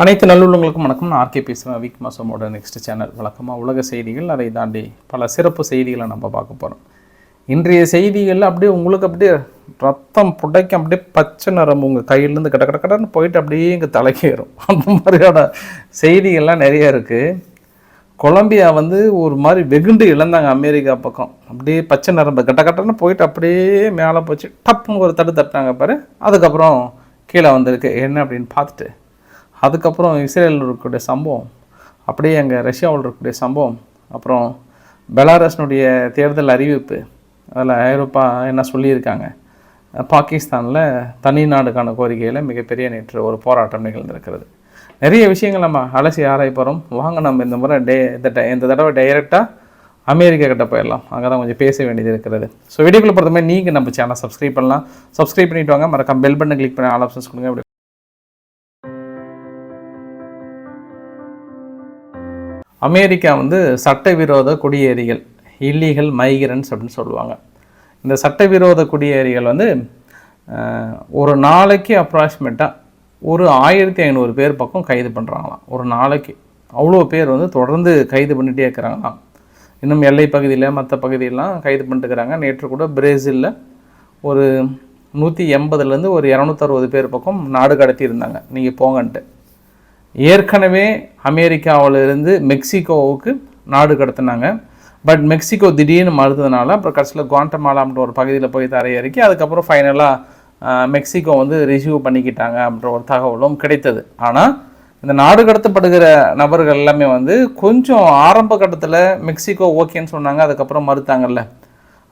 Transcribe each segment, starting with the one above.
அனைத்து நல்லுள்ளங்களுக்கும் வணக்கம். நான் ஆர்கே பேசுகிறேன் வீக் மாசமோட நெக்ஸ்ட் சேனல் வழக்கமாக உலக செய்திகள் அதை தாண்டி பல சிறப்பு செய்திகளை நம்ம பார்க்க போகிறோம் இன்றைய செய்திகளில் அப்படியே உங்களுக்கு அப்படியே ரத்தம் புடைக்க அப்படியே பச்சை நிறம் உங்கள் கையிலேருந்து கட கட கடன்னு போயிட்டு அப்படியே இங்கே தலைக்கேறும். அந்த மாதிரியான செய்திகள்லாம் நிறைய இருக்குது கொலம்பியா வந்து ஒரு மாதிரி வெகுண்டு இழந்தாங்க அமெரிக்கா பக்கம். அப்படியே பச்சை நரம்பு கட்ட கட்டன்னு போயிட்டு அப்படியே மேலே போச்சு. டப்புன்னு ஒரு தட்டு தட்டினாங்க பாரு. அதுக்கப்புறம் கீழே வந்திருக்கு. என்ன அப்படின்னு பார்த்துட்டு அதுக்கப்புறம் இஸ்ரேலில் இருக்கக்கூடிய சம்பவம் அப்படியே அங்கே ரஷ்யாவில் இருக்கக்கூடிய சம்பவம் அப்புறம் பெலாரஸ்னுடைய தேர்தல் அறிவிப்பு அதில் ஐரோப்பா என்ன சொல்லியிருக்காங்க பாகிஸ்தானில் தனி நாடுக்கான கோரிக்கையில் மிகப்பெரிய நேற்று ஒரு போராட்டம் நிகழ்ந்திருக்கிறது. நிறைய விஷயங்கள் நம்ம அலசி ஆராய வாங்க நம்ம இந்த முறை டே இந்த ட- இந்த தடவை டைரெக்டாக அமெரிக்கா கிட்ட போயிடலாம். அங்கே தான் கொஞ்சம் பேச வேண்டியது இருக்கிறது. ஸோ வீடியோக்குள்ள பொறுத்தமே நீங்கள் நம்ம சேனல் சப்ஸ்கிரைப் பண்ணலாம். சப்ஸ்கிரைப் பண்ணிவிட்டு வாங்க. மறக்காம பெல் பட்டன் கிளிக் பண்ணி ஆல் ஆப்ஷன்ஸ் கொடுங்க. அமெரிக்கா வந்து சட்டவிரோத குடியேறிகள் இல்லீகல் மைக்ரன்ஸ் அப்படின்னு சொல்லுவாங்க. இந்த சட்டவிரோத குடியேறிகள் வந்து ஒரு நாளைக்கு அப்ராக்சிமேட்டாக ஒரு ஆயிரத்தி ஐநூறு பேர் பக்கம் கைது பண்ணுறாங்களாம் ஒரு நாளைக்கு. அவ்வளோ பேர் வந்து தொடர்ந்து கைது பண்ணிகிட்டே இருக்கிறாங்களாம். இன்னும் எல்லை பகுதியில் மற்ற பகுதியெல்லாம் கைது பண்ணிட்டுருக்கிறாங்க. நேற்று கூட பிரேசிலில் ஒரு நூற்றி எண்பதுலேருந்து ஒரு இரநூத்தறுபது பேர் பக்கம் நாடு கடத்தி இருந்தாங்க நீங்கள் போங்கன்ட்டு. ஏற்கனவே அமெரிக்காவிலிருந்து மெக்சிகோவுக்கு நாடு கடத்தினாங்க. பட் மெக்சிகோ திடீர்னு மறுத்ததுனால அப்புறம் கடைசியில் குவாண்டமாலாம்ன்ற ஒரு பகுதியில் போய் தரையிறக்கி அதுக்கப்புறம் ஃபைனலாக மெக்சிகோ வந்து ரிசீவ் பண்ணிக்கிட்டாங்க அப்படின்ற ஒரு தகவலும் கிடைத்தது. ஆனால் இந்த நாடு கடத்தப்படுகிற நபர்கள் எல்லாமே வந்து கொஞ்சம் ஆரம்ப கட்டத்தில் மெக்சிகோ ஓகேன்னு சொன்னாங்க அதுக்கப்புறம் மறுத்தாங்கல்ல.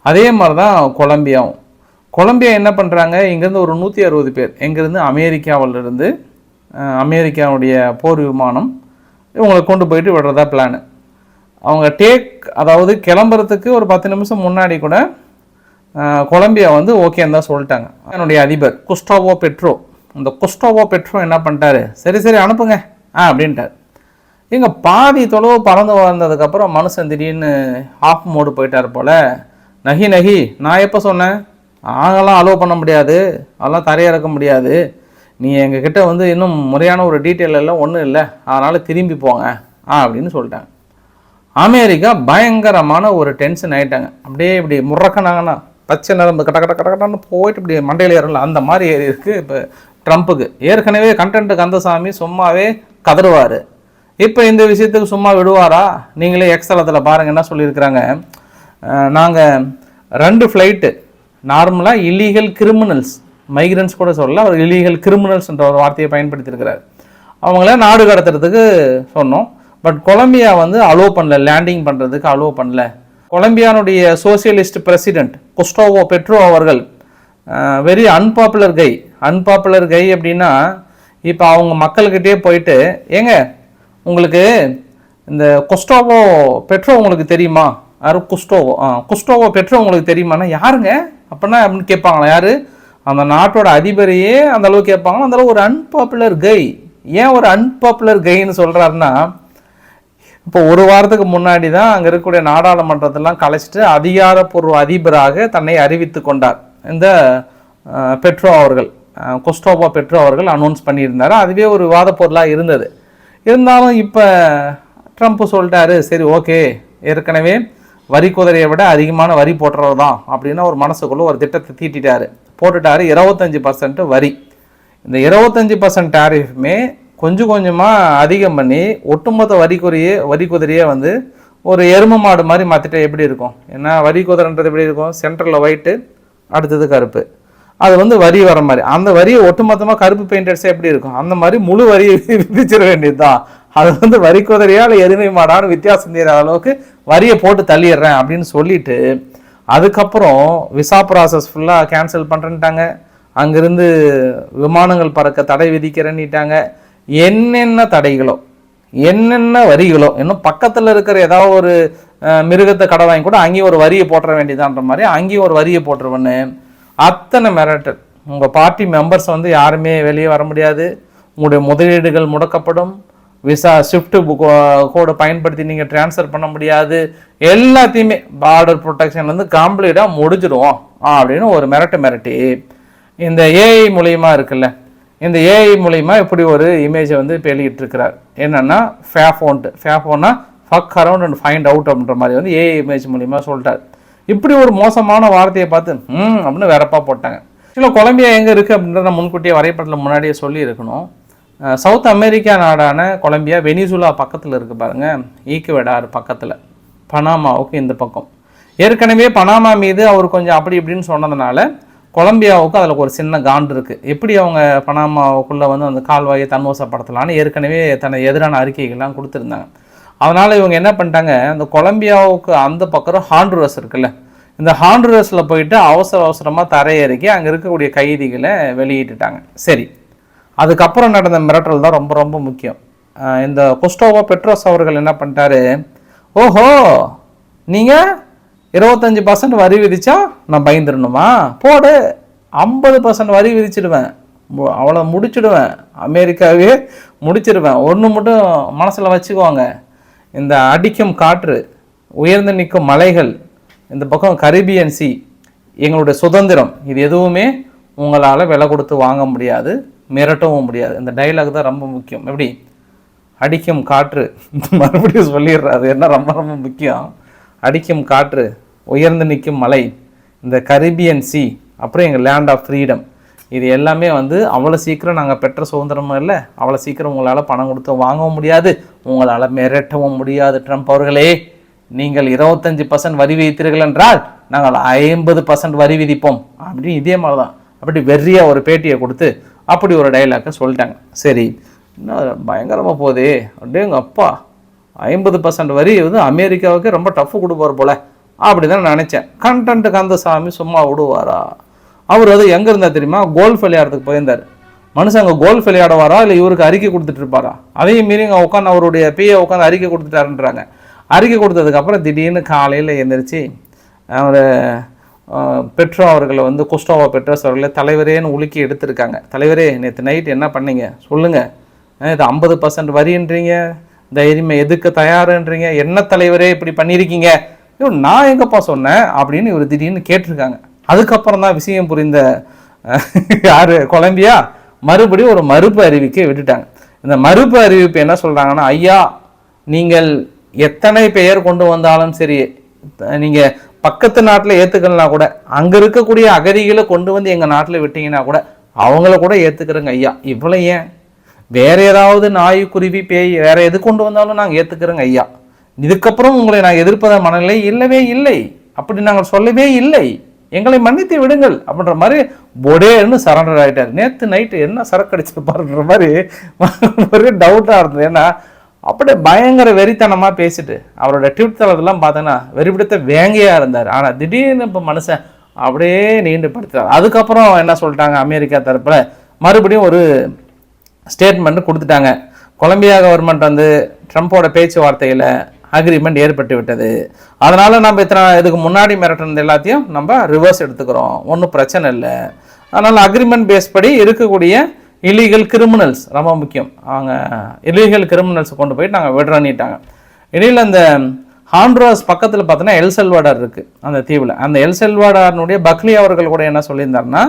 அதே மாதிரி தான் கொலம்பியாவும். கொலம்பியா என்ன பண்ணுறாங்க இங்கேருந்து ஒரு நூற்றி அறுபது பேர். எங்கேருந்து அமெரிக்காவிலிருந்து அமெரிக்காவுடைய போர் விமானம் இவங்களை கொண்டு போயிட்டு விடுறதா பிளானு அவங்க டேக் அதாவது கிளம்புறதுக்கு ஒரு பத்து நிமிஷம் முன்னாடி கூட கொலம்பியா வந்து ஓகேன்னு தான் சொல்லிட்டாங்க. என்னுடைய அதிபர் குஸ்டாவோ பெட்ரோ. இந்த குஸ்டாவோ பெட்ரோ என்ன பண்ணிட்டாரு? சரி சரி அனுப்புங்க. ஆ அப்படின்ட்டார். எங்கள் பாதி தொலைவு பறந்து வந்ததுக்கப்புறம் மனுஷன் திடீர்னு ஆஃப் மோடு போயிட்டார் போல். நகி நகி நான் எப்போ சொன்னேன்? ஆகலாம் அலோவ் பண்ண முடியாது. அதெல்லாம் தரையிறக்க முடியாது. நீ எங்ககிட்ட வந்து இன்னும் முறையான ஒரு டீட்டெயில் எல்லாம் ஒன்றும் இல்லை. அதனால் திரும்பி போங்க. ஆ அப்படின்னு சொல்லிட்டாங்க. அமெரிக்கா பயங்கரமான ஒரு டென்ஷன் ஆயிட்டாங்க. அப்படியே இப்படி முறக்கினாங்கன்னா பச்சை நரம்பு கட்ட கட்ட கட்ட கட்டன்னு போயிட்டு இப்படி மண்டையில் ஏறல அந்த மாதிரி ஏறி இருக்குது இப்போ ட்ரம்ப்புக்கு. ஏற்கனவே கண்டென்ட் கந்தசாமி சும்மாவே கதறுவார். இப்போ இந்த விஷயத்துக்கு சும்மா விடுவாரா? நீங்களே எக்ஸலத்தில் பாருங்க என்ன சொல்லியிருக்கிறாங்க. நாங்கள் ரெண்டு ஃப்ளைட்டு நார்மலாக இல்லீகல் கிரிமினல்ஸ் மைக்ரன்ஸ் கூட சொல்லல அவர் எலிகல் கிரிமினல்ஸ் என்ற ஒரு வார்த்தையை பயன்படுத்தியிருக்கிறார். அவங்கள நாடு கடத்துறதுக்கு சொன்னோம். பட் கொலம்பியா வந்து அலோவ் பண்ணல லேண்டிங் பண்ணுறதுக்கு அலோவ் பண்ணல. கொலம்பியானுடைய சோசியலிஸ்ட் பிரசிடென்ட் குஸ்டோவோ பெட்ரோ அவர்கள் very unpopular guy unpopular guy அப்படின்னா இப்போ அவங்க மக்கள்கிட்டயே போயிட்டு ஏங்க உங்களுக்கு இந்த குஸ்டோவோ பெட்ரோ உங்களுக்கு தெரியுமா? யாரும் குஸ்டோவோ? ஆ குஸ்டோவோ பெட்ரோ உங்களுக்கு தெரியுமானா யாருங்க? அப்படின்னா அப்படின்னு கேட்பாங்களா யார்? அந்த நாட்டோட அதிபரையே அந்த அளவுக்கு கேட்பாங்களா அந்த அளவு ஒரு அன்பாப்புலர் கை ஏன் ஒரு அன்பாப்புலர் கைன்னு சொல்கிறாருன்னா இப்போ ஒரு வாரத்துக்கு முன்னாடி தான் அங்கே இருக்கக்கூடிய நாடாளுமன்றத்தெல்லாம் கலைச்சிட்டு அதிகாரப்பூர்வ அதிபராக தன்னை அறிவித்து கொண்டார். இந்த பெட்ரோ அவர்கள் கொஸ்டோபா பெட்ரோ அவர்கள் அனௌன்ஸ் பண்ணியிருந்தார். அதுவே ஒரு விவாத பொருளாக இருந்தது. இருந்தாலும் இப்போ ட்ரம்ப் சொல்லிட்டாரு சரி ஓகே ஏற்கனவே வரி குதிரையை விட அதிகமான வரி போட்டுறது தான் அப்படின்னு ஒரு மனசுக்குள்ளே ஒரு திட்டத்தை தீட்டிட்டாரு. போட்டுட்டாரு இருபத்தஞ்சி பர்சன்ட் வரி. இந்த இருபத்தஞ்சி பர்சன்ட் டேரிஃப்மே கொஞ்சம் கொஞ்சமாக அதிகம் பண்ணி ஒட்டுமொத்த வரி குறையே வரி குதிரையே வந்து ஒரு எரும மாடு மாதிரி மாற்றிட்டா எப்படி இருக்கும்? ஏன்னா வரி குதிரைன்றது எப்படி இருக்கும்? சென்ட்ரலில் ஒயிட்டு அடுத்தது கருப்பு. அது வந்து வரி வர மாதிரி. அந்த வரியை ஒட்டுமொத்தமாக கருப்பு பெயிண்டர்ஸே எப்படி இருக்கும்? அந்த மாதிரி முழு வரியை விதிச்சிட வேண்டியது தான் அது வந்து வரி குதிரையா இல்லை எருமை மாடான்னு வித்தியாசம் தெரியாத அளவுக்கு வரியை போட்டு தள்ளிடுறேன் அப்படின்னு சொல்லிட்டு அதுக்கப்புறம் விசா ப்ராசஸ் ஃபுல்லாக கேன்சல் பண்ணுறேன்ட்டாங்க அங்கேருந்து விமானங்கள் பறக்க தடை விதிக்கிறேன்னுட்டாங்க என்னென்ன தடைகளோ என்னென்ன வரிகளோ இன்னும் பக்கத்தில் இருக்கிற ஏதாவது ஒரு மிருகத்தை கடை வாங்கி கூட அங்கேயும் ஒரு வரியை போட்டுற வேண்டியதான்ற மாதிரி அங்கேயும் ஒரு வரியை போட்டுருவன்னு. அத்தனை மிரட்டல். உங்கள் பார்ட்டி மெம்பர்ஸ் வந்து யாருமே வெளியே வர முடியாது. உங்களுடைய முதலீடுகள் முடக்கப்படும். விசா ஷிஃப்ட் கோடை பயன்படுத்தி நீங்கள் ட்ரான்ஸ்ஃபர் பண்ண முடியாது. எல்லாத்தையுமே பார்டர் ப்ரொடெக்ஷன் வந்து கம்ப்ளீட்டாக முடிஞ்சிடுவோம் அப்படின்னு ஒரு மிரட்டு மிரட்டி. இந்த ஏஐ மூலியமா இருக்குல்ல இந்த ஏஐ மூலயமா இப்படி ஒரு இமேஜை வந்து இப்போ இருக்கிறார். என்னென்னா ஃபேஃபோன்ட்டு ஃபேஃபோன்னா fuck around and find out அப்படின்ற மாதிரி வந்து ஏஐ இமேஜ் மூலிமா சொல்லிட்டார். இப்படி ஒரு மோசமான வார்த்தையை பார்த்து ம் அப்படின்னு வேறப்பா போட்டாங்க. சில கொலம்பியா எங்கே இருக்குது அப்படின்றத முன்கூட்டியே வரைபடத்தில் முன்னாடியே சொல்லி இருக்கணும் சவுத் அமெரிக்கா நாடான கொலம்பியா வெனிசுலா பக்கத்தில் இருக்குது பாருங்க. ஈக்குவெடார் பக்கத்தில். பனாமாவுக்கு இந்த பக்கம். ஏற்கனவே பனாமா மீது அவர் கொஞ்சம் அப்படி இப்படின்னு சொன்னதுனால கொலம்பியாவுக்கு அதில் ஒரு சின்ன காண்டு இருக்குது எப்படி அவங்க பனாமாவுக்குள்ளே வந்து அந்த கால்வாயை தன்வசப்படுத்தலான்னு ஏற்கனவே தன்னை எதிரான அறிக்கைகள்லாம் கொடுத்துருந்தாங்க. அதனால் இவங்க என்ன பண்ணிட்டாங்க அந்த கொலம்பியாவுக்கு அந்த பக்கம் ஹாண்டுரஸ் இருக்குல்ல. இந்த ஹாண்டுரஸில் போயிட்டு அவசர அவசரமாக தரையிறக்கி அங்கே இருக்கக்கூடிய கைதிகளை வெளியிட்டுட்டாங்க. சரி. அதுக்கப்புறம் நடந்த மிரட்டல் தான் ரொம்ப ரொம்ப முக்கியம். இந்த கொஸ்டோவோ பெட்ரோஸ் அவர்கள் என்ன பண்ணிட்டாரு? ஓஹோ நீங்கள் இருபத்தஞ்சி பர்சன்ட் வரி விதித்தா நான் பயந்துடணுமா போடு ஐம்பது பர்சன்ட் வரி விதிச்சிடுவேன். அவ்வளோ முடிச்சிடுவேன். அமெரிக்காவே முடிச்சிடுவேன். ஒன்று மட்டும் மனசில் வச்சுக்குவாங்க இந்த அடிக்கும் காற்று உயர்ந்து நிற்கும் மலைகள் இந்த பக்கம் கரிபியன் சி எங்களுடைய சுதந்திரம். இது எதுவுமே உங்களால் விலை கொடுத்து வாங்க முடியாது. மிரட்டவும் முடியாது. இந்த டைலாக் தான் ரொம்ப முக்கியம். எப்படி? அடிக்கும் காற்று. மறுபடியும் சொல்லிடுறாரு. என்ன ரொம்ப ரொம்ப முக்கியம்? அடிக்கும் காற்று உயர்ந்து நிற்கும் மலை இந்த கரிபியன் சி அப்புறம் எங்கள் லேண்ட் ஆஃப் ஃப்ரீடம் இது எல்லாமே வந்து அவ்வளோ சீக்கிரம் நாங்கள் பெற்ற சுதந்திரமும் இல்லை. அவ்வளோ சீக்கிரம் உங்களால் பணம் கொடுத்து வாங்கவும் முடியாது. உங்களால் மிரட்டவும் முடியாது ட்ரம்ப் அவர்களே. நீங்கள் இருபத்தஞ்சி பர்சன்ட் வரி விதித்தீர்கள் என்றால் நாங்கள் ஐம்பது பர்சன்ட் வரி விதிப்போம். அப்படின்னு இதே மாதிரி தான் அப்படி வெறியாக ஒரு பேட்டியை கொடுத்து அப்படி ஒரு டைலாக்கை சொல்லிட்டாங்க. சரி இன்னும் பயங்கரமாக போதே அப்படியே எங்கள் அப்பா ஐம்பது பர்சன்ட் வரி வந்து அமெரிக்காவுக்கு ரொம்ப டஃப்பு கொடுப்பார் போல். அப்படி தான் நினச்சேன். கண்டன்ட் கந்தசாமி சும்மா விடுவாரா? அவர் வந்து எங்கே இருந்தார் தெரியுமா? கோல்ஃப் விளையாடுறதுக்கு போயிருந்தார். மனுஷன் அங்கே கோல்ஃப் விளையாடுவாரா? இல்லை இவருக்கு அறிக்கை கொடுத்துட்டு இருப்பாரா? அதையும் மீறி அங்கே உட்காந்து அவருடைய பிஏ உட்காந்து அறிக்கை கொடுத்துட்டாருன்றாங்க. அறிக்கை கொடுத்ததுக்கப்புறம் திடீர்னு காலையில் எழுந்திரிச்சு அவர் பெட்ரோ அவர்களை வந்து குஸ்டோவா பெட்ரோஸ் அவர்களை தலைவரேன்னு உலுக்கி எடுத்திருக்காங்க. தலைவரே நேற்று நைட் என்ன பண்ணீங்க? சொல்லுங்கள் இது ஐம்பது பர்சன்ட் வரின்றீங்க. தைரியமாக எதுக்கு தயாருன்றீங்க? என்ன தலைவரே இப்படி பண்ணியிருக்கீங்க? ஐயோ நான் எங்கப்பா சொன்னேன்? அப்படின்னு இவர் திடீர்னு கேட்டிருக்காங்க. அதுக்கப்புறம் தான் விஷயம் புரிந்த யார் யாரு? கொலம்பியா? மறுபடியும் ஒரு மறுப்பு அறிவிக்கை விட்டுட்டாங்க. இந்த மறுப்பு அறிவிப்பு என்ன சொல்கிறாங்கன்னா ஐயா நீங்கள் எத்தனை பெயர் கொண்டு வந்தாலும் சரி நீங்கள் பக்கத்து நாட்டில் ஏற்றுக்கலனா கூட அங்கே இருக்கக்கூடிய அகதிகளை கொண்டு வந்து எங்கள் நாட்டில் விட்டீங்கன்னா கூட அவங்கள கூட ஏத்துக்கிறேங்க ஐயா. இவ்வளோ ஏன்? வேற ஏதாவது நாய் குருவி பேய் வேற எது கொண்டு வந்தாலும் நாங்கள் ஏற்றுக்கிறோங்க ஐயா. இதுக்கப்புறம் உங்களை நான் எதிர்ப்பத மனநிலை இல்லவே இல்லை. அப்படி நாங்கள் சொல்லவே இல்லை. எங்களை மன்னித்து விடுங்கள் அப்படின்ற மாதிரி பொடேன்னு சரண்டர் ஆகிட்டார் நேற்று நைட்டு என்ன சரக்கு அடிச்சிருப்பாருன்ற மாதிரி ஒரே டவுட்டாக இருந்தது. ஏன்னா அப்படியே பயங்கர வெறித்தனமாக பேசிட்டு அவரோட ட்விட் தளத்தெல்லாம் பார்த்தோன்னா வெறிபிடித்த வேங்கையாக இருந்தார். ஆனால் திடீர்னு இப்போ மனுஷன் அப்படியே நீண்டு படுத்தார் அதுக்கப்புறம் என்ன சொல்லிட்டாங்க அமெரிக்கா தரப்பில்? மறுபடியும் ஒரு ஸ்டேட்மெண்ட் கொடுத்துட்டாங்க. கொலம்பியா கவர்மெண்ட் வந்து ட்ரம்ப்போட பேச்சுவார்த்தையில் அக்ரிமெண்ட் ஏற்பட்டு விட்டது. அதனால் நம்ம இத்தனை இதுக்கு முன்னாடி மிரட்டினது எல்லாத்தையும் நம்ம ரிவர்ஸ் எடுத்துக்கிறோம். ஒன்றும் பிரச்சனை இல்லை. அதனால் அக்ரிமெண்ட் பேஸ் படி இருக்கக்கூடிய இல்லீகல் கிரிமினல்ஸ் ரொம்ப முக்கியம். அவங்க இல்லீகல் கிரிமினல்ஸ் கொண்டு போயிட்டு நாங்கள் விடுறோன்னிட்டாங்க. இடையில் அந்த ஹாண்ட்ராஸ் பக்கத்தில் பார்த்தோன்னா எல் செல்வாடார் இருக்குது அந்த தீவில். அந்த எல் செல்வாடார்னுடைய பக்லி அவர்கள் கூட என்ன சொல்லியிருந்தாருன்னா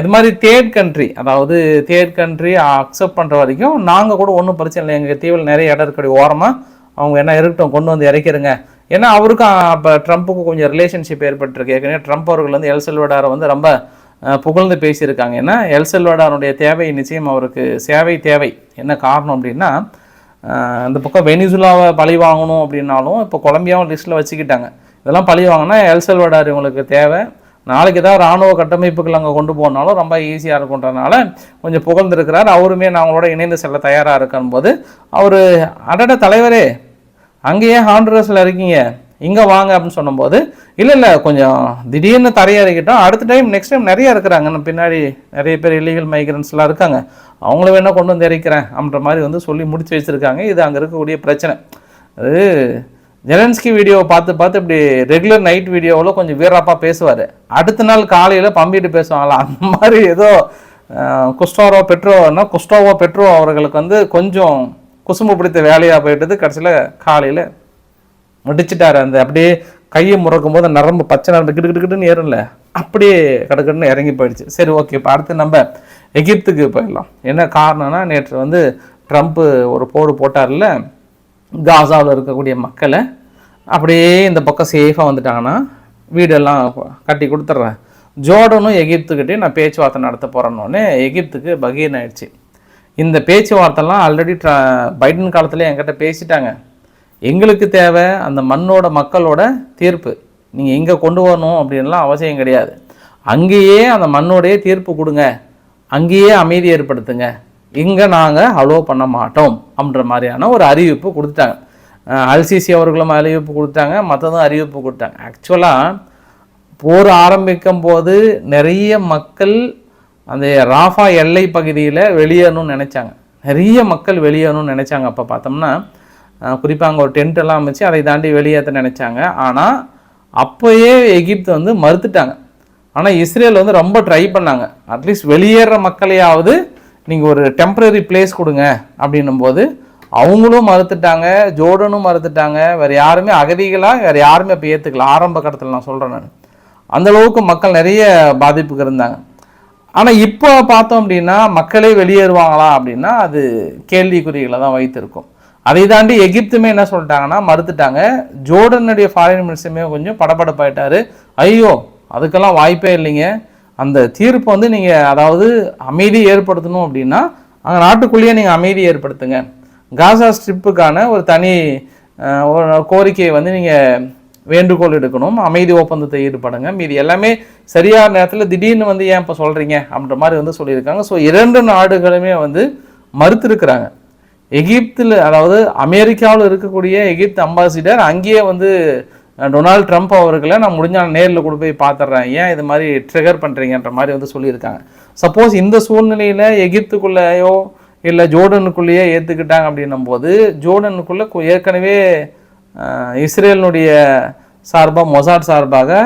இது மாதிரி தேர்ட் கண்ட்ரி அதாவது தேர்ட் கண்ட்ரி அக்செப்ட் பண்ணுற வரைக்கும் நாங்கள் கூட ஒன்றும் பிரச்சனை இல்லை. எங்கள் தீவில் நிறைய இடம் இருக்கக்கூடிய ஓரமாக அவங்க என்ன இருக்கட்டும் கொண்டு வந்து இறக்கிருங்க. ஏன்னா அவருக்கும் அப்போ ட்ரம்ப்புக்கும் கொஞ்சம் ரிலேஷன்ஷிப் ஏற்பட்டிருக்கு. ஏற்கனவே ட்ரம்ப் அவர்கள் வந்து எல் வந்து ரொம்ப புகழ்ந்து பேசியிருக்காங்க. ஏன்னா எல்செல்வாடாருடைய தேவை நிச்சயம் அவருக்கு சேவை தேவை. என்ன காரணம் அப்படின்னா இந்த பக்கம் வெனிசுலாவை பழி வாங்கணும் அப்படின்னாலும் இப்போ கொலம்பியாவும் லிஸ்ட்டில் வச்சுக்கிட்டாங்க. இதெல்லாம் பழி வாங்கினா எல்செல்வாடார் இவங்களுக்கு தேவை. நாளைக்கு தான் ராணுவ கட்டமைப்புகள் அங்கே கொண்டு போனாலும் ரொம்ப ஈஸியாக இருக்குன்றனால கொஞ்சம் புகழ்ந்துருக்கிறார். அவருமே நாங்களோட இணைந்து செல்ல தயாராக இருக்கும்போது அவர் அடட தலைவரே அங்கேயே ஹாண்ட்ரஸில் இருக்கீங்க. இங்கே வாங்க அப்படின்னு சொன்னபோது இல்லை இல்லை கொஞ்சம் திடீர்னு தரையிறக்கிட்டோம். அடுத்த டைம் நெக்ஸ்ட் டைம் நிறைய இருக்கிறாங்க. நம்ம பின்னாடி நிறைய பேர் இல்லீகல் மைக்ரன்ஸ்லாம் இருக்காங்க. அவங்கள வேணால் கொண்டு வந்து இறக்கிறேன். அப்படின்ற மாதிரி வந்து சொல்லி முடிச்சு வச்சுருக்காங்க. இது அங்கே இருக்கக்கூடிய பிரச்சனை. அது ஜெலன்ஸ்கி வீடியோவை பார்த்து பார்த்து இப்படி ரெகுலர் நைட் வீடியோவில் கொஞ்சம் வீரப்பாக பேசுவார். அடுத்த நாள் காலையில் பம்பிட்டு பேசுவாங்களா அந்த மாதிரி ஏதோ அஹ், குஸ்டோரோ பெட்ரோன்னா குஸ்டோவோ பெட்ரோ அவர்களுக்கு வந்து கொஞ்சம் குசும்பு பிடித்த வேலையாக போயிட்டது. கடைசியில் காலையில் முடிச்சிட்டாரு. அந்த அப்படியே கையை முறக்கும் போது நரம்பு பச்சை நரம்பு கிட்டு கிட்டு கிட்டுன்னு ஏறும்ல. அப்படியே கடக்கடன்னு இறங்கி போயிடுச்சு. சரி ஓகே இப்போ அடுத்து நம்ம எகிப்துக்கு போயிடலாம். என்ன காரணம்னா நேற்று வந்து ட்ரம்ப்பு ஒரு போடு போட்டார்ல காசாவில் இருக்கக்கூடிய மக்களை. அப்படியே இந்த பக்கம் சேஃபாக வந்துட்டாங்கன்னா வீடெல்லாம் கட்டி கொடுத்துட்றேன். ஜோர்டனும் எகிப்துக்கிட்டே நான் பேச்சுவார்த்தை நடத்த போகிறேன்னொன்னே எகிப்துக்கு பகீர்னு ஆயிடுச்சு. இந்த பேச்சுவார்த்தைலாம் ஆல்ரெடி ட்ர பைடன் காலத்தில் என்கிட்ட பேசிட்டாங்க. எங்களுக்கு தேவை அந்த மண்ணோட மக்களோட தீர்ப்பு. நீங்கள் எங்கே கொண்டு வரணும் அப்படின்லாம் அவசியம் கிடையாது. அங்கேயே அந்த மண்ணோடைய தீர்ப்பு கொடுங்க. அங்கேயே அமைதி ஏற்படுத்துங்க. இங்கே நாங்கள் அலோவ் பண்ண மாட்டோம் அப்படின்ற மாதிரியான ஒரு அறிவிப்பு கொடுத்துட்டாங்க. அல்சிசி அவர்களும் அறிவிப்பு கொடுத்தாங்க மற்றதும் அறிவிப்பு கொடுத்தாங்க. ஆக்சுவலாக போர் ஆரம்பிக்கும் போது நிறைய மக்கள் அந்த ராஃபா எல்லை பகுதியில் வெளியேறணும்னு நினச்சாங்க. நிறைய மக்கள் வெளியேறணும்னு நினச்சாங்க. அப்போ பார்த்தோம்னா குறிப்பாக அங்கே ஒரு டென்ட் எல்லாம் அமைச்சு அதை தாண்டி வெளியேற்ற நினச்சாங்க. ஆனால் அப்போயே எகிப்து வந்து மறுத்துட்டாங்க. ஆனால் இஸ்ரேல் வந்து ரொம்ப ட்ரை பண்ணாங்க. அட்லீஸ்ட் வெளியேற மக்களையாவது நீங்கள் ஒரு டெம்பரரி பிளேஸ் கொடுங்க அப்படின்னும் போது அவங்களும் மறுத்துட்டாங்க ஜோர்டனும் மறுத்துட்டாங்க. வேறு யாருமே அகதிகளாக வேறு யாருமே இப்போ ஏற்றுக்கல ஆரம்ப கட்டத்தில் நான் சொல்கிறேன் நான். அந்தளவுக்கு மக்கள் நிறைய பாதிப்புக்கு இருந்தாங்க. ஆனால் இப்போ பார்த்தோம் அப்படின்னா மக்களே வெளியேறுவாங்களா அப்படின்னா அது கேள்விக்குறிகளை தான் வைத்திருக்கும். அதை தாண்டி எகிப்துமே என்ன சொல்லிட்டாங்கன்னா மறுத்துட்டாங்க. ஜோர்டனுடைய ஃபாரின் மினிஸ்டருமே கொஞ்சம் படபடப்பாயிட்டார். ஐயோ அதுக்கெல்லாம் வாய்ப்பே இல்லைங்க. அந்த தீர்ப்பு வந்து நீங்கள் அதாவது அமைதி ஏற்படுத்தணும் அப்படின்னா அங்கே நாட்டுக்குள்ளேயே நீங்கள் அமைதி ஏற்படுத்துங்க. காசா ஸ்ட்ரிப்புக்கான ஒரு தனி ஒரு கோரிக்கையை வந்து நீங்கள் வேண்டுகோள் எடுக்கணும். அமைதி ஒப்பந்தத்தை ஈடுபடுங்க. மீதி எல்லாமே சரியான நேரத்தில் திடீர்னு வந்து ஏன் இப்போ சொல்கிறீங்க அப்படின்ற மாதிரி வந்து சொல்லியிருக்காங்க. ஸோ இரண்டு நாடுகளுமே வந்து மறுத்திருக்கிறாங்க. எகிப்தில் அதாவது அமெரிக்காவில் இருக்கக்கூடிய எகிப்து அம்பாசிடர் அங்கேயே வந்து டொனால்ட் ட்ரம்ப் அவர்களை நான் முடிஞ்சால் நேரில் கொண்டு போய் பார்த்துட்றேன். ஏன் இது மாதிரி ட்ரிகர் பண்ணுறீங்கன்ற மாதிரி வந்து சொல்லியிருக்காங்க. சப்போஸ் இந்த சூழ்நிலையில் எகிப்துக்குள்ளேயோ இல்லை ஜோர்டனுக்குள்ளேயே ஏற்றுக்கிட்டாங்க அப்படின்னும் போது ஜோர்டனுக்குள்ளே ஏற்கனவே இஸ்ரேலினுடைய சார்பாக மொசாட் சார்பாக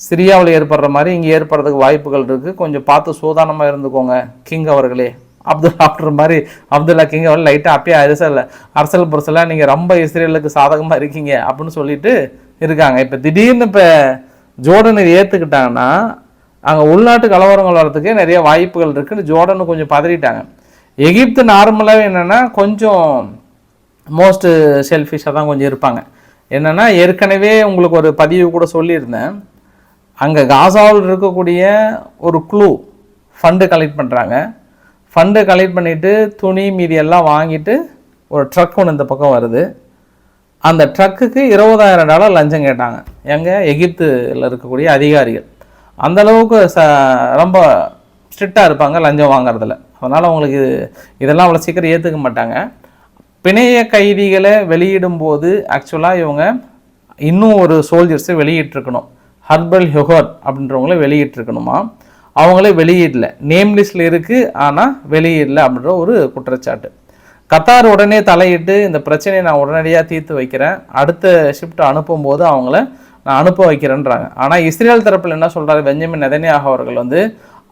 சிரியாவில் ஏற்படுற மாதிரி இங்கே ஏற்படுறதுக்கு வாய்ப்புகள் இருக்குது கொஞ்சம் பார்த்து சூதானமாக இருந்துக்கோங்க கிங் அவர்களே. அப்துல் ஆஃப்டர் மாதிரி அப்துல்லா கிங் அவர்கள் லைட்டாக அப்பயே அரசல் அரசல் புரசலாக நீங்கள் ரொம்ப இஸ்ரேலுக்கு சாதகமாக இருக்கீங்க அப்படின்னு சொல்லிட்டு இருக்காங்க. இப்போ திடீர்னு இப்போ ஜோர்டன் ஏற்றுக்கிட்டாங்கன்னா அங்கே உள்நாட்டு கலவரங்கள் வர்றதுக்கே நிறைய வாய்ப்புகள் இருக்குன்னு ஜோர்டன் கொஞ்சம் பதறிட்டாங்க. எகிப்து நார்மலாகவே என்னென்னா கொஞ்சம் மோஸ்ட் செல்ஃபிஷாக தான் கொஞ்சம் இருப்பாங்க. என்னென்னா ஏற்கனவே உங்களுக்கு ஒரு பதிவு கூட சொல்லியிருந்தேன். அங்கே காசாவில் இருக்கக்கூடிய ஒரு குழு ஃபண்டு கலெக்ட் பண்ணுறாங்க ஃபண்டை கலெக்ட் பண்ணிவிட்டு துணி மீதி எல்லாம் வாங்கிட்டு ஒரு ட்ரக் ஒன்று இந்த பக்கம் வருது. அந்த ட்ரக்குக்கு இருபதாயிரம் டாலர் லஞ்சம் கேட்டாங்க. எங்கே? எகிப்தில் இருக்கக்கூடிய அதிகாரிகள். அந்தளவுக்கு ச ரொம்ப ஸ்ட்ரிக்டாக இருப்பாங்க லஞ்சம் வாங்குறதுல. அதனால் அவங்களுக்கு இது இதெல்லாம் அவ்வளோ சீக்கிரம் ஏற்றுக்க மாட்டாங்க. பிணைய கைதிகளை வெளியிடும்போது ஆக்சுவலாக இவங்க இன்னும் ஒரு சோல்ஜர்ஸை வெளியிட்டிருக்கணும். ஹர்பல் ஹுகர் அப்படின்றவங்கள வெளியிட்டிருக்கணுமா? அவங்களே வெளியிடல நேம் லிஸ்ட்டில் இருக்குது ஆனால் வெளியிடல அப்படின்ற ஒரு குற்றச்சாட்டு. கத்தார் உடனே தலையிட்டு இந்த பிரச்சனையை நான் உடனடியாக தீர்த்து வைக்கிறேன். அடுத்த ஷிஃப்ட் அனுப்பும்போது அவங்கள நான் அனுப்ப வைக்கிறேன்றாங்க. ஆனால் இஸ்ரேல் தரப்பில் என்ன சொல்கிறாரு பெஞ்சமின் நெதனியாக அவர்கள் வந்து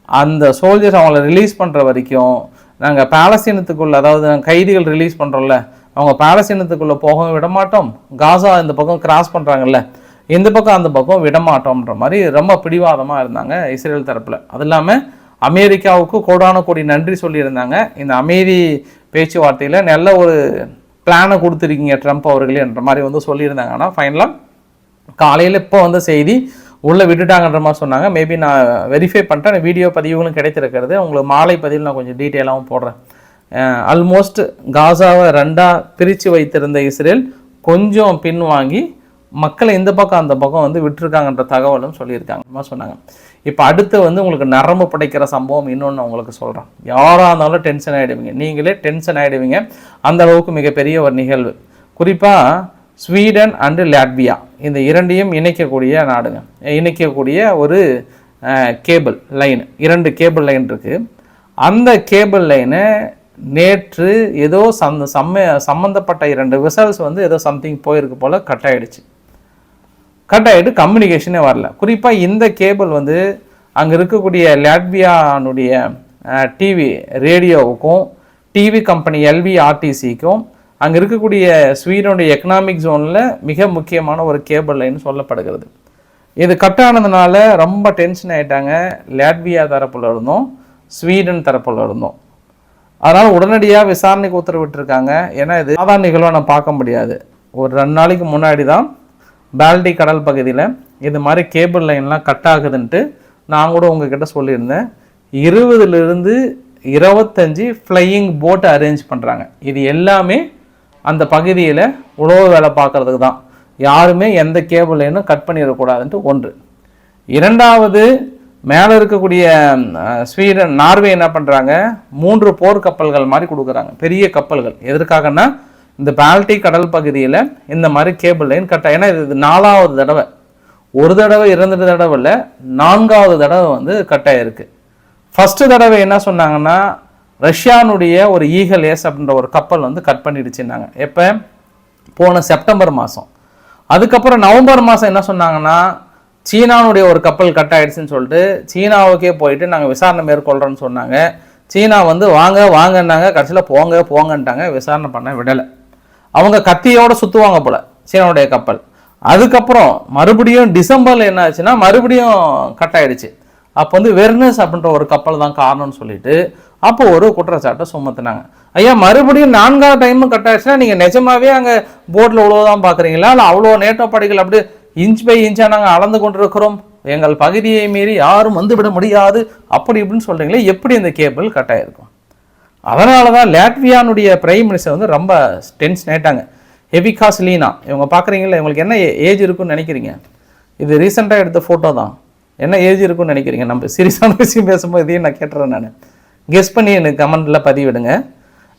அந்த சோல்ஜர்ஸ் அவங்கள ரிலீஸ் பண்ணுற வரைக்கும் நாங்கள் பாலஸ்தீனத்துக்குள்ள அதாவது கைதிகள் ரிலீஸ் பண்ணுறோம்ல அவங்க பாலஸ்தீனத்துக்குள்ளே போகவும் விட மாட்டோம். காசா இந்த பக்கம் கிராஸ் பண்ணுறாங்கல்ல இந்த பக்கம் அந்த பக்கம் விடமாட்டோம்ன்ற மாதிரி ரொம்ப பிடிவாதமாக இருந்தாங்க இஸ்ரேல் தரப்பில். அது இல்லாமல் அமெரிக்காவுக்கு கோடான கோடி நன்றி சொல்லியிருந்தாங்க. இந்த அமைதி பேச்சுவார்த்தையில் நல்ல ஒரு பிளானை கொடுத்துருக்கீங்க ட்ரம்ப் அவர்களேன்ற மாதிரி வந்து சொல்லியிருந்தாங்க. ஆனால் ஃபைனலாக காலையில் இப்போ வந்த செய்தி உள்ளே விட்டுட்டாங்கன்ற மாதிரி சொன்னாங்க. மேபி நான் வெரிஃபை பண்ணிட்டேன். வீடியோ பதிவுகளும் கிடைத்திருக்கிறது. உங்களுக்கு மாலை பதிவில் நான் கொஞ்சம் டீட்டெயிலாகவும் போடுறேன். ஆல்மோஸ்ட் காசாவை ரெண்டாக பிரித்து வைத்திருந்த இஸ்ரேல் கொஞ்சம் பின்வாங்கி மக்களை இந்த பக்கம் அந்த பக்கம் வந்து விட்டுருக்காங்கன்ற தகவலும் சொல்லியிருக்காங்க. சொன்னாங்க? இப்போ அடுத்து வந்து உங்களுக்கு நரம்பு படைக்கிற சம்பவம் இன்னொன்று உங்களுக்கு சொல்கிறேன் யாராக இருந்தாலும் டென்ஷன் ஆகிடுவீங்க நீங்களே டென்ஷன் ஆகிடுவீங்க அந்த அளவுக்கு மிகப்பெரிய ஒரு நிகழ்வு. குறிப்பாக ஸ்வீடன் அண்டு லாட்வியா. இந்த இரண்டையும் இணைக்கக்கூடிய நாடுங்க. இணைக்கக்கூடிய ஒரு கேபிள் லைன் இரண்டு கேபிள் லைன் இருக்குது அந்த கேபிள் லைனை நேற்று ஏதோ சம் சம்ம சம்மந்தப்பட்ட இரண்டு விசல்ஸ் வந்து ஏதோ சம்திங் போயிருக்கு போல் கட் ஆகிடுச்சு கட் ஆகிட்டு கம்யூனிகேஷனே வரல. குறிப்பாக இந்த கேபிள் வந்து அங்கே இருக்கக்கூடிய லாட்வியானுடைய டிவி ரேடியோவுக்கும் டிவி கம்பெனி எல்வி ஆர்டிசிக்கும் அங்கே இருக்கக்கூடிய ஸ்வீடனுடைய எக்கனாமிக் ஜோனில் மிக முக்கியமான ஒரு கேபிள் லைன் சொல்லப்படுகிறது. இது கட் ஆனதுனால ரொம்ப டென்ஷன் ஆயிட்டாங்க லாட்வியா தரப்பில் இருந்தோம் ஸ்வீடன் தரப்பில் இருந்தோம். அதனால் உடனடியாக விசாரணைக்கு உத்தரவிட்டிருக்காங்க. ஏன்னா இது சாதாரண நிகழ்வை நான் பார்க்க முடியாது. ஒரு ரெண்டு நாளைக்கு முன்னாடி தான் பால்டி கடல் பகுதியில் இது மாதிரி கேபிள் லைன்லாம் கட் ஆகுதுன்ட்டு நான் கூட உங்ககிட்ட சொல்லியிருந்தேன். இருபதுலேருந்து இருபத்தஞ்சி ஃப்ளையிங் போட்டை அரேஞ்ச் பண்ணுறாங்க இது எல்லாமே அந்த பகுதியில் உழவு வேலை பார்க்குறதுக்கு தான். யாருமே எந்த கேபிள் லைனும் கட் பண்ணிடக்கூடாதுன்ட்டு ஒன்று. இரண்டாவது மேலே இருக்கக்கூடிய ஸ்வீடன் நார்வே என்ன பண்ணுறாங்க மூன்று போர் கப்பல்கள் மாதிரி கொடுக்குறாங்க. பெரிய கப்பல்கள். எதற்காகன்னா இந்த பால்டிக் கடல் பகுதியில் இந்த மாதிரி கேபிள் லைன் கட்ட ஏன்னா இது நாலாவது தடவை. ஒரு தடவை இரண்டு தடவை இல்லை நான்காவது தடவை வந்து கட்டாயிருக்கு ஃபஸ்ட்டு தடவை என்ன சொன்னாங்கன்னா ரஷ்யானுடைய ஒரு ஈகல் ஏஸ் அப்படின்ற ஒரு கப்பல் வந்து கட் பண்ணிடுச்சுன்னாங்க. எப்போ? போன செப்டம்பர் மாதம் அதுக்கப்புறம் நவம்பர் மாதம் என்ன சொன்னாங்கன்னா சீனானுடைய ஒரு கப்பல் கட் ஆகிடுச்சின்னு சொல்லிட்டு சீனாவுக்கே போயிட்டு நாங்கள் விசாரணை மேற்கொள்கிறோன்னு சொன்னாங்க. சீனா வந்து வாங்க வாங்கன்னாங்க. கடைசியில் போங்க போங்கன்ட்டாங்க. விசாரணை பண்ண விடலை. அவங்க கத்தியோட சுற்றுவாங்க போல சீனாவுடைய கப்பல். அதுக்கப்புறம் மறுபடியும் டிசம்பரில் என்ன ஆச்சுன்னா மறுபடியும் கட் ஆயிடுச்சு. அப்போ வந்து வெர்னஸ் அப்படின்ற ஒரு கப்பல் தான் காரணம்னு சொல்லிட்டு அப்போ ஒரு குற்றச்சாட்டை சுமத்துனாங்க. ஐயா மறுபடியும் நான்காவது டைமும் கட் ஆயிடுச்சுன்னா நீங்கள் நிஜமாவே அங்கே போட்டில் இவ்வளோதான் பார்க்குறீங்களா இல்லை அவ்வளோ நேட்டோ படைகள் அப்படி இன்ச் பை இன்ச்சாக நாங்கள் அளந்து கொண்டிருக்கிறோம்? எங்கள் பகுதியை மீறி யாரும் வந்துவிட முடியாது. அப்படி இப்படின்னு சொல்கிறீங்களே எப்படி இந்த கேபிள் கட் ஆயிருக்கும்? அதனால தான் லாட்வியானுடைய பிரைம் மினிஸ்டர் வந்து ரொம்ப டென்ஷன் ஆயிட்டாங்க. ஹெவிகாஸ் லீனா இவங்க பார்க்குறீங்களா இவங்களுக்கு என்ன ஏஜ் இருக்குன்னு நினைக்கிறீங்க? இது ரீசெண்டாக எடுத்த ஃபோட்டோ தான். என்ன ஏஜ் இருக்குன்னு நினைக்கிறீங்க? நம்ம சீரியஸான விஷயம் பேசும்போது இதையும் நான் கேட்டுறேன் நான். கெஸ் பண்ணி எனக்கு கமெண்ட்டில் பதிவிடுங்க.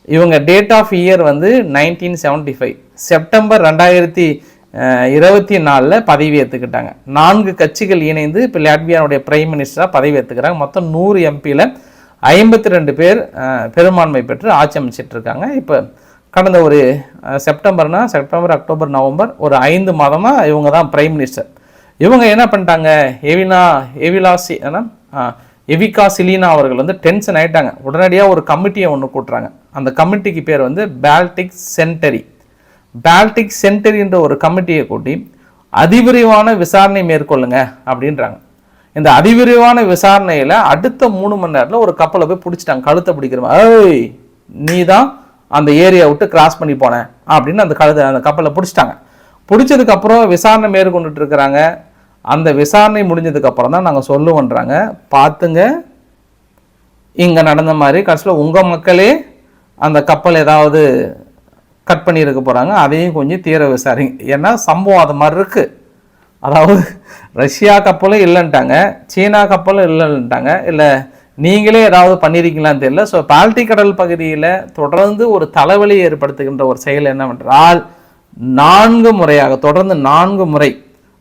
இவங்க டேட் ஆஃப் இயர் வந்து நைன்டீன் செவன்ட்டி ஃபைவ் செப்டம்பர் ரெண்டாயிரத்தி இருபத்தி நாலில் பதவி ஏற்றுக்கிட்டாங்க நான்கு கட்சிகள் இணைந்து இப்போ லாட்வியானுடைய பிரைம் மினிஸ்டராக பதவி ஏற்றுக்கிறாங்க மொத்தம் நூறு எம்பியில் ஐம்பத்தி ரெண்டு பேர் பெரும்பான்மை பெற்று ஆட்சி அமைச்சிட்டு இருக்காங்க இப்போ கடந்த ஒரு செப்டம்பர்னா செப்டம்பர் அக்டோபர் நவம்பர் ஒரு ஐந்து மாதமாக இவங்க தான் பிரைம் மினிஸ்டர். இவங்க என்ன பண்ணிட்டாங்க? எவினா எவிலாசி எவிகா சிலீனா அவர்கள் வந்து டென்ஷன் ஆகிட்டாங்க உடனடியாக ஒரு கமிட்டியை ஒன்று கூட்டுறாங்க. அந்த கமிட்டிக்கு பேர் வந்து பால்டிக் சென்டரி பால்டிக் சென்டரின்ற ஒரு கமிட்டியை கூட்டி அதிவிரிவான விசாரணை மேற்கொள்ளுங்க அப்படின்றாங்க. இந்த அதிவிரிவான விசாரணையில் அடுத்த மூணு மணி நேரத்தில் ஒரு கப்பலை போய் பிடிச்சிட்டாங்க கழுத்தை பிடிக்கிற மாதிரி. ஏய் நீ தான் அந்த ஏரியா விட்டு கிராஸ் பண்ணி போனேன் அப்படின்னு அந்த கழுத்தை அந்த கப்பலை பிடிச்சிட்டாங்க. பிடிச்சதுக்கப்புறம் விசாரணை மேற்கொண்டுட்டு இருக்கிறாங்க. அந்த விசாரணை முடிஞ்சதுக்கப்புறம் தான் நாங்கள் சொல்லுவோன்றாங்க. பார்த்துங்க. இங்கே நடந்த மாதிரி கடைசியில் உங்கள் மக்களே அந்த கப்பல் ஏதாவது கட் பண்ணியிருக்க போகிறாங்க அதையும் கொஞ்சம் தீர விசாரிங்க. ஏன்னா சம்பவம் அது மாதிரி இருக்குது அதாவது ரஷ்யா கப்பலும் இல்லைன்ட்டாங்க சீனா கப்பலும் இல்லைன்ட்டாங்க. இல்லை நீங்களே ஏதாவது பண்ணியிருக்கீங்களான்னு தெரியல. ஸோ பால்டிக் கடல் பகுதியில் தொடர்ந்து ஒரு தலைவலி ஏற்படுத்துகின்ற ஒரு செயல் என்னவென்றால் நான்கு முறையாக தொடர்ந்து நான்கு முறை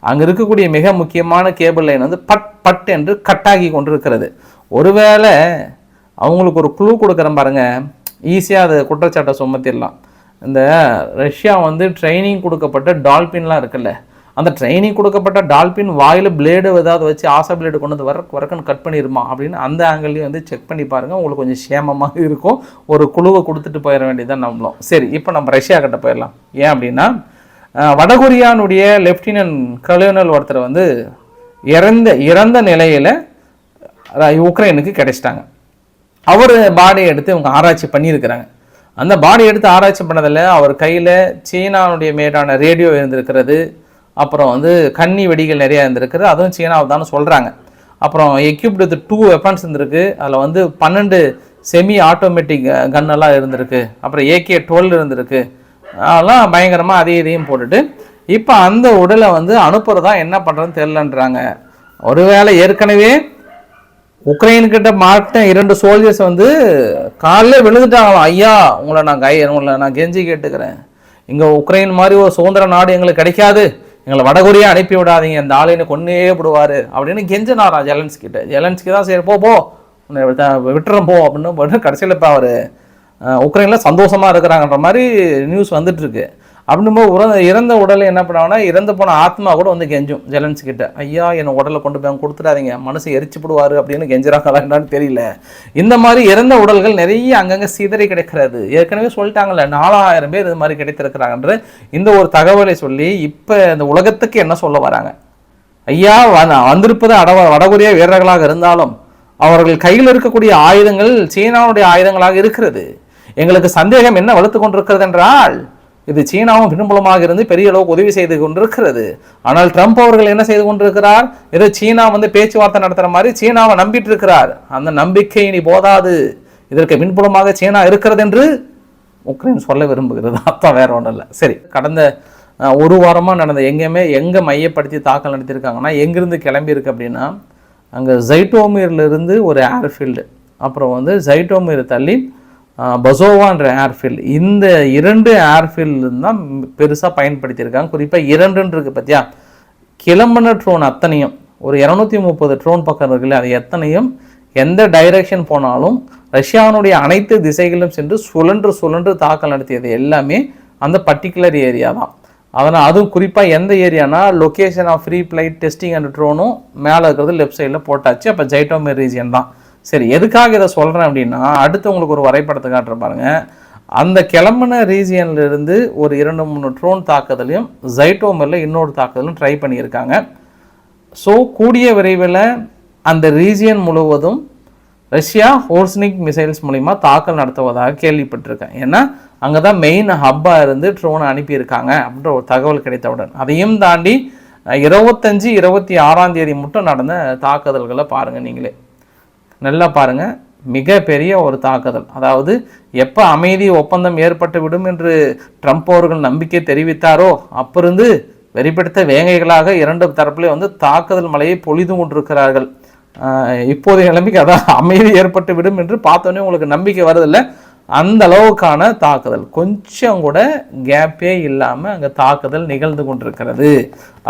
அங்கே இருக்கக்கூடிய மிக முக்கியமான கேபிள் லைன் வந்து பட் பட் என்று கட்டாகி கொண்டிருக்கிறது. ஒருவேளை அவங்களுக்கு ஒரு குழு கொடுக்குறேன் பாருங்கள் ஈஸியாக அதை குற்றச்சாட்டை சுமத்திடலாம். இந்த ரஷ்யா வந்து ட்ரைனிங் கொடுக்கப்பட்ட டால்பின்லாம் இருக்குல்ல. அந்த ட்ரைனிங் கொடுக்கப்பட்ட டால்பின் வாயில் பிளேடு ஏதாவது வச்சு ஆசை பிளேடு கொண்டு வந்து வர வரக்குன்னு கட் பண்ணிடுமா அப்படின்னு அந்த ஆங்கிள்லையும் வந்து செக் பண்ணி பாருங்கள் உங்களுக்கு கொஞ்சம் சேமமாக இருக்கும். ஒரு குழுவை கொடுத்துட்டு போயிட வேண்டியதான் நம்மளும். சரி இப்போ நம்ம ரஷ்யா கிட்ட போயிடலாம். ஏன் அப்படின்னா வடகொரியானுடைய லெப்டினன்ட் கலோனல் ஒருத்தர் வந்து இறந்த இறந்த நிலையில் உக்ரைனுக்கு கிடைச்சிட்டாங்க. அவர் பாடியை எடுத்து இவங்க ஆராய்ச்சி பண்ணியிருக்கிறாங்க. அந்த பாடி எடுத்து ஆராய்ச்சி பண்ணதில் அவர் கையில் சீனாவுடைய மேடான ரேடியோ இருந்திருக்கிறது. அப்புறம் வந்து கன்னி வெடிகள் நிறையா இருந்திருக்குது. அதுவும் சீனாவை தான் சொல்கிறாங்க அப்புறம் எக்யூப்டு வித் டூ வெப்பன்ஸ் இருந்திருக்கு. அதில் வந்து பன்னெண்டு செமி ஆட்டோமேட்டிக் கன்னெல்லாம் இருந்திருக்கு. அப்புறம் ஏகே டுவெல் இருந்திருக்கு. அதெல்லாம் பயங்கரமாக அதையும் இதையும் போட்டுட்டு இப்போ அந்த உடலை வந்து அனுப்புறதா என்ன பண்ணுறதுன்னு தெரிலன்றாங்க ஒருவேளை ஏற்கனவே உக்ரைன்கிட்ட மாட்ட இரண்டு சோல்ஜர்ஸ் வந்து காலைல விழுந்துட்டாங்களாம். ஐயா உங்களை நான் கை உங்களை நான் கெஞ்சி கேட்டுக்கிறேன். இங்கே உக்ரைன் மாதிரி ஒரு சுதந்திர நாடு எங்களுக்கு கிடைக்காது. எங்களை வடகொரியா அனுப்பி விடாதீங்க இந்த ஆளுன்னு கொன்னே விடுவார் அப்படின்னு கெஞ்சினாரா ஜெலன்ஸ்கிட்ட. ஜெலன்ஸ்கி தான் சரி போ போ. உன்னை போ அப்படின்னு போட்டு கடைசியில் இப்போ அவர் உக்ரைனில் சந்தோஷமாக இருக்கிறாங்கன்ற மாதிரி நியூஸ் வந்துட்டுருக்கு அப்படின்னும் உற இறந்த உடலை என்ன பண்ணுவாங்கன்னா இறந்து போன ஆத்மா கூட வந்து கெஞ்சும். ஜெலன்ஸ் கிட்ட ஐயா என் உடலை கொண்டு போய் கொடுத்துடாதீங்க. மனசு எரிச்சுப்படுவார் அப்படின்னு கெஞ்சுறாங்களா என்னன்னு தெரியல. இந்த மாதிரி இறந்த உடல்கள் நிறைய அங்கங்கே சிதறி கிடைக்கிறது. ஏற்கனவே சொல்லிட்டாங்கல்ல நாலாயிரம் பேர் இது மாதிரி கிடைத்திருக்கிறாங்கன்ற இந்த ஒரு தகவலை சொல்லி இப்போ இந்த உலகத்துக்கு என்ன சொல்ல வராங்க? ஐயா வ- வந்திருப்பது அட வடகொரிய வீரர்களாக இருந்தாலும் அவர்கள் கையில் இருக்கக்கூடிய ஆயுதங்கள் சீனாவுடைய ஆயுதங்களாக இருக்கிறது. எங்களுக்கு சந்தேகம் என்ன வளர்த்து கொண்டிருக்கிறது என்றால் இது சீனாவும் பின்புலமாக இருந்து பெரிய அளவுக்கு உதவி செய்து கொண்டிருக்கிறது. ஆனால் ட்ரம்ப் அவர்கள் என்ன செய்து கொண்டிருக்கிறார்? ஏதோ சீனா வந்து பேச்சுவார்த்தை நடத்துகிற மாதிரி சீனாவை நம்பிட்டு இருக்கிறார். அந்த நம்பிக்கை இனி போதாது. இதற்கு பின்புலமாக சீனா இருக்கிறது என்று உக்ரைன் சொல்ல விரும்புகிறது. அதான் வேற ஒன்றும் இல்லை. சரி கடந்த ஒரு வாரமாக நடந்த எங்கேயுமே எங்கே மையப்படுத்தி தாக்கல் நடத்தியிருக்காங்கன்னா எங்கேருந்து கிளம்பியிருக்கு அப்படின்னா அங்கே ஜைட்டோமீர்லேருந்து ஒரு ஏர்ஃபீல்டு அப்புறம் வந்து ஜைட்டோமீர் தள்ளி பசோவான்ற ஏர்ஃபீல்டு இந்த இரண்டு ஏர்ஃபீல்டு தான் பெருசாக பயன்படுத்தியிருக்காங்க. குறிப்பாக இரண்டுன்றிருக்கு பார்த்தியா கிளம்பின ட்ரோன் அத்தனையும் ஒரு இரநூத்தி முப்பது ட்ரோன் பக்கம் இருக்குல்ல அது எத்தனையும் எந்த டைரக்ஷன் போனாலும் ரஷ்யாவினுடைய அனைத்து திசைகளும் சென்று சுழன்று சுழன்று தாக்கல் நடத்தியது எல்லாமே அந்த பர்டிகுலர் ஏரியா தான். அதனால் அதுவும் குறிப்பாக எந்த ஏரியானா location of free flight testing and ட்ரோனும் மேலே இருக்கிறது லெஃப்ட் சைடில் போட்டாச்சு. அப்போ ஜைட்டோமே ரீஜியன் தான். சரி எதுக்காக இதை சொல்கிறேன் அப்படின்னா அடுத்து உங்களுக்கு ஒரு வரைபடத்தை காட்டுற பாருங்க. அந்த கிளம்பின ரீஜியன்லேருந்து ஒரு இரண்டு மூணு ட்ரோன் தாக்குதலையும் ஜைட்டோமரில் இன்னொரு தாக்குதலும் ட்ரை பண்ணியிருக்காங்க. ஸோ கூடிய விரைவில் அந்த ரீஜியன் முழுவதும் ரஷ்யா ஹோர்ஸ்னிக் மிசைல்ஸ் மூலிமா தாக்கல் நடத்துவதாக கேள்விப்பட்டிருக்கேன். ஏன்னா அங்கே தான் மெயின் ஹப்பாக இருந்து ட்ரோனை அனுப்பியிருக்காங்க அப்படின்ற ஒரு தகவல் கிடைத்தவுடன். அதையும் தாண்டி இருபத்தஞ்சி இருபத்தி ஆறாம் தேதி மட்டும் நடந்த தாக்குதல்களை பாருங்கள் நீங்களே. நல்லா பாருங்க. மிகப்பெரிய ஒரு தாக்குதல். அதாவது எப்போ அமைதி ஒப்பந்தம் ஏற்பட்டு விடும் என்று ட்ரம்ப் அவர்கள் நம்பிக்கை தெரிவித்தாரோ அப்பிருந்து வெறிப்படுத்த வேங்கைகளாக இரண்டு தரப்புலையும் வந்து தாக்குதல் மலையை பொழிது கொண்டிருக்கிறார்கள். இப்போதைய நிலைமைக்கு அதான் அமைதி ஏற்பட்டு விடும் என்று பார்த்தோன்னே உங்களுக்கு நம்பிக்கை வருதில்லை. அந்த அளவுக்கான தாக்குதல். கொஞ்சம் கூட கேப்பே இல்லாமல் அங்கே தாக்குதல் நிகழ்ந்து கொண்டிருக்கிறது.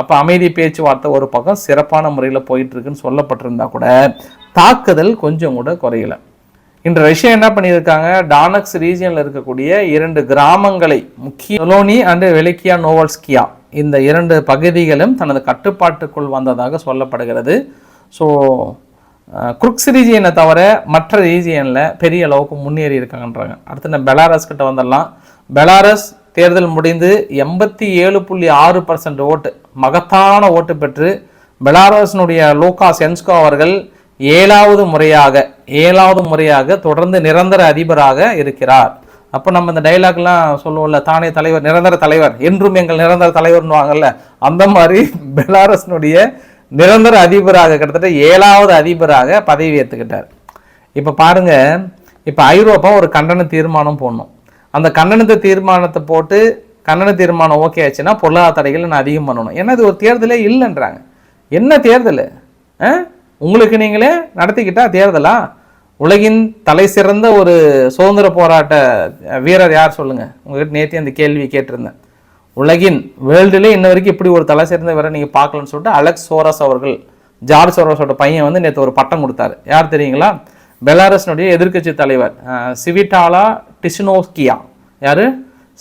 அப்போ அமைதி பேச்சுவார்த்தை ஒரு பக்கம் சிறப்பான முறையில் போயிட்டுருக்குன்னு சொல்லப்பட்டிருந்தா கூட தாக்குதல் கொஞ்சம் கூட குறையல. இன்று ரஷ்யா என்ன பண்ணியிருக்காங்க? டானக்ஸ் ரீஜியனில் இருக்கக்கூடிய இரண்டு கிராமங்களை முக்கிய லோனி அண்டு வெலிக்கியா நோவல்ஸ்கியா இந்த இரண்டு பகுதிகளும் தனது கட்டுப்பாட்டுக்குள் வந்ததாக சொல்லப்படுகிறது. ஸோ குருக்ஸ் ரீஜியனை தவிர மற்ற ரீஜியனில் பெரிய அளவுக்கு முன்னேறி இருக்காங்கன்றாங்க. அடுத்து நம்ம பெலாரஸ் கிட்ட வந்துடலாம். பெலாரஸ் தேர்தல் முடிந்து எண்பத்தி ஏழு புள்ளி ஆறு பர்சன்ட் ஓட்டு மகத்தான ஓட்டு பெற்று பெலாரஸினுடைய லோகா சென்ஸ்கோ அவர்கள் ஏழாவது முறையாக ஏழாவது முறையாக தொடர்ந்து நிரந்தர அதிபராக இருக்கிறார். அப்போ நம்ம இந்த டைலாக்லாம் சொல்லுவோம்ல தானே தலைவர் நிரந்தர தலைவர் என்றும் எங்கள் நிரந்தர தலைவர்னு வாங்கல்ல அந்த மாதிரி பெலாரஸ்னுடைய நிரந்தர அதிபராக கிட்டத்தட்ட ஏழாவது அதிபராக பதவி ஏற்றுக்கிட்டார் இப்போ பாருங்க இப்போ ஐரோப்பா ஒரு கண்டன தீர்மானம் போடணும். அந்த கண்டனத்தை தீர்மானத்தை போட்டு கண்டன தீர்மானம் ஓகே ஆச்சுன்னா பொருளாதார தடைகளை நான் அதிகம் பண்ணணும். ஏன்னா இது ஒரு தேர்தலே இல்லைன்றாங்க. என்ன தேர்தல்? ஆ? உங்களுக்கு நீங்களே நடத்திக்கிட்டா தேர்தலா? உலகின் தலை சிறந்த ஒரு சுதந்திர போராட்ட வீரர் யார் சொல்லுங்க? உங்ககிட்ட நேற்று அந்த கேள்வி கேட்டிருந்தேன். உலகின் வேர்ல்டுலே இன்ன வரைக்கும் இப்படி ஒரு தலை சிறந்த வீரர் நீங்கள் பார்க்கலன்னு சொல்லிட்டு அலெக்ஸ் சோரஸ் அவர்கள் ஜார்ஜ் சோரஸோட பையன் வந்து நேற்று ஒரு பட்டம் கொடுத்தாரு. யார் தெரியுங்களா? பெலாரஸ்னுடைய எதிர்க்கட்சி தலைவர் சிவிட்டாலா டிசினோஸ்கியா யாரு?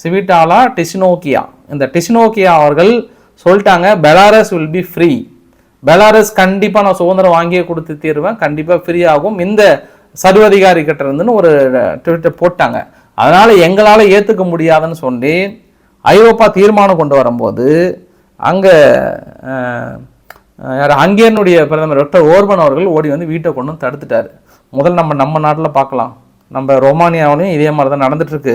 சிவிட்டாலா டிசினோக்கியா இந்த டிசினோக்கியா அவர்கள் சொல்லிட்டாங்க Belarus will be free Belarus கண்டிப்பாக நான் சுதந்திரம் வாங்கியே கொடுத்து தீருவேன். கண்டிப்பாக ஃப்ரீ ஆகும். இந்த சர்வதிகாரி கிட்ட இருந்துன்னு ஒரு ட்விட்டர் போட்டாங்க. அதனால் எங்களால் ஏற்றுக்க முடியாதுன்னு சொல்லி ஐரோப்பா தீர்மானம் கொண்டு வரும்போது அங்கே யார் ஹங்கேரியனுடைய பிரதமர் டாக்டர் ஓர்பன் அவர்கள் ஓடி வந்து வீட்டை கொண்டு வந்து தடுத்துட்டார். முதல் நம்ம நம்ம நாட்டில் பார்க்கலாம். நம்ம ரோமானியாவிலையும் இதே மாதிரி தான் நடந்துட்டுருக்கு.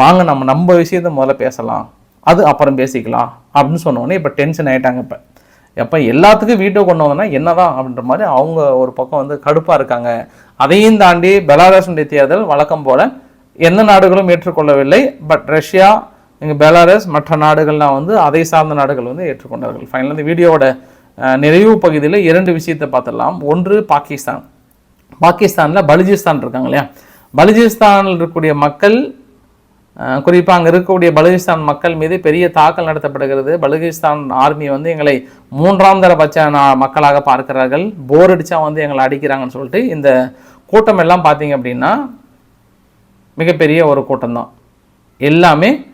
வாங்க நம்ம நம்ம விஷயத்தை முதல்ல பேசலாம். அது அப்புறம் பேசிக்கலாம். அப்படின்னு சொன்ன உடனே இப்போ டென்ஷன் ஆகிட்டாங்க இப்போ. எப்போ எல்லாத்துக்கும் வீட்டை கொண்டு வந்தோன்னா என்னதான் அப்படின்ற மாதிரி அவங்க ஒரு பக்கம் வந்து கடுப்பாக இருக்காங்க. அதையும் தாண்டி பெலாரஸுடைய தேர்தல் வழக்கம் போல் எந்த நாடுகளும் ஏற்றுக்கொள்ளவில்லை. பட் ரஷ்யா இங்கே பெலாரஸ் மற்ற நாடுகள்லாம் வந்து அதை சார்ந்த நாடுகள் வந்து ஏற்றுக்கொண்டார்கள். ஃபைனல் இந்த வீடியோவோட நிறைவு பகுதியில் இரண்டு விஷயத்தை பார்த்துடலாம். ஒன்று பாகிஸ்தான். பாகிஸ்தானில் பலுஜிஸ்தான் இருக்காங்க இல்லையா? பலுஜிஸ்தானில் இருக்கக்கூடிய மக்கள் குறிப்பாக அங்கே இருக்கக்கூடிய பலுகிஸ்தான் மக்கள் மீது பெரிய தாக்கல் நடத்தப்படுகிறது. பலுகிஸ்தான் ஆர்மி வந்து எங்களை மூன்றாம் தர பட்ச நா- மக்களாக பார்க்கிறார்கள். போர் அடித்தா வந்து எங்களை அடிக்கிறாங்கன்னு சொல்லிட்டு இந்த கூட்டம் எல்லாம் பார்த்தீங்க அப்படின்னா மிகப்பெரிய ஒரு கூட்டம்தான். எல்லாமே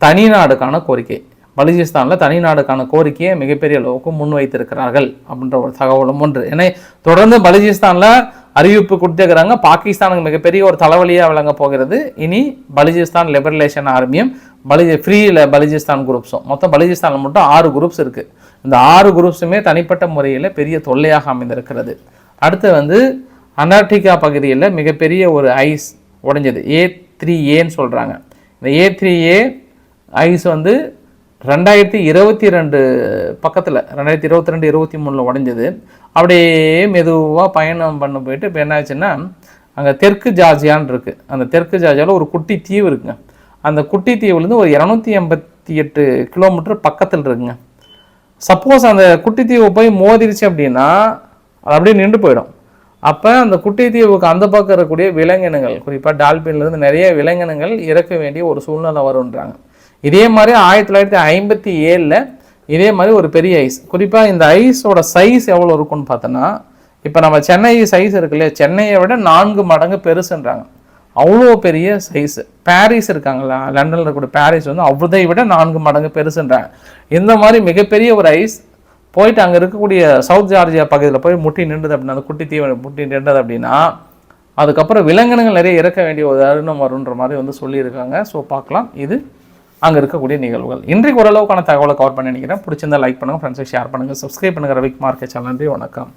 தனிநாடுக்கான கோரிக்கை. பலுஜிஸ்தானில் தனிநாடுக்கான கோரிக்கையை மிகப்பெரிய அளவுக்கு முன்வைத்திருக்கிறார்கள் அப்படின்ற ஒரு தகவலும் ஒன்று. ஏன்னா தொடர்ந்து பலுஜிஸ்தானில் அறிவிப்பு கொடுத்துருக்கிறாங்க. பாகிஸ்தானுக்கு மிகப்பெரிய ஒரு தலைவலியாக விளங்க போகிறது. இனி பலுஜிஸ்தான் லிபரலேஷன் ஆர்மியும் பலுஜி ஃப்ரீயில் பலுஜிஸ்தான் குரூப்ஸும் மொத்தம் பலுஜிஸ்தானில் மட்டும் ஆறு குரூப்ஸ் இருக்குது இந்த ஆறு குரூப்ஸுமே தனிப்பட்ட முறையில் பெரிய தொல்லையாக அமைந்திருக்கிறது. அடுத்து வந்து அண்டார்டிகா பகுதியில் மிகப்பெரிய ஒரு ஐஸ் உடைஞ்சது. ஏ த்ரீ ஏன்னு சொல்கிறாங்க இந்த ஏ த்ரீ ஏ ஐஸ் வந்து ரெண்டாயிரத்தி இருபத்தி ரெண்டு பக்கத்தில் ரெண்டாயிரத்தி இருபத்தி ரெண்டு இருபத்தி மூணில் உடைஞ்சது. அப்படியே மெதுவாக பயணம் பண்ண போயிட்டு இப்போ என்னாச்சுன்னா அங்கே தெற்கு ஜார்ஜியான்னு இருக்குது அந்த தெற்கு ஜார்ஜியாவில் ஒரு குட்டி தீவு இருக்குங்க. அந்த குட்டி தீவுலேருந்து ஒரு இரநூத்தி எண்பத்தி எட்டு கிலோமீட்டர் பக்கத்தில் இருக்குங்க. சப்போஸ் அந்த குட்டி தீவு போய் மோதிருச்சு அப்படின்னா அது அப்படியே நின்று போயிடும். அப்போ அந்த குட்டி தீவுக்கு அந்த பக்கம் இருக்கக்கூடிய விலங்கினங்கள் குறிப்பாக டால்பின்லேருந்து நிறைய விலங்கினங்கள் இறக்க வேண்டிய ஒரு சூழ்நிலை வருன்றாங்க இதே மாதிரி ஆயிரத்தி தொள்ளாயிரத்தி ஐம்பத்தி ஏழில் இதே மாதிரி ஒரு பெரிய ஐஸ் குறிப்பாக இந்த ஐஸோட சைஸ் எவ்வளோ இருக்கும்னு பார்த்தோன்னா இப்போ நம்ம சென்னை சைஸ் இருக்கு இல்லையா? சென்னையை விட நான்கு மடங்கு பெருசுன்றாங்க. அவ்வளோ பெரிய சைஸு பாரிஸ் இருக்காங்களா? லண்டனில் இருக்கக்கூடிய பாரிஸ் வந்து அவ்வளோதை விட நான்கு மடங்கு பெருசுன்றாங்க. இந்த மாதிரி மிகப்பெரிய ஒரு ஐஸ் போயிட்டு அங்கே இருக்கக்கூடிய சவுத் ஜார்ஜியா பகுதியில் போய் முட்டி நின்றுது அப்படின்னா அந்த குட்டி தீவு முட்டி நின்றது அப்படின்னா அதுக்கப்புறம் விலங்கினங்கள் நிறைய இறக்க வேண்டிய ஒரு தருணம் வருன்ற மாதிரி வந்து சொல்லியிருக்காங்க. ஸோ பார்க்கலாம். இது அங்கே இருக்கக்கூடிய நிகழ்வுகள். இன்றைக்கு ஓரளவுக்கான தகவலை கவர் பண்ணி நினைக்கிறேன். பிடிச்சிருந்தா லைக் பண்ணுங்கள் ஃப்ரெண்ட்ஸுக்கு ஷேர் பண்ணுங்கள் சப்ஸ்கிரைப் பண்ணுங்கள் ரவிக்குமார் மார்க்கெட் சேனல் நன்றி வணக்கம்.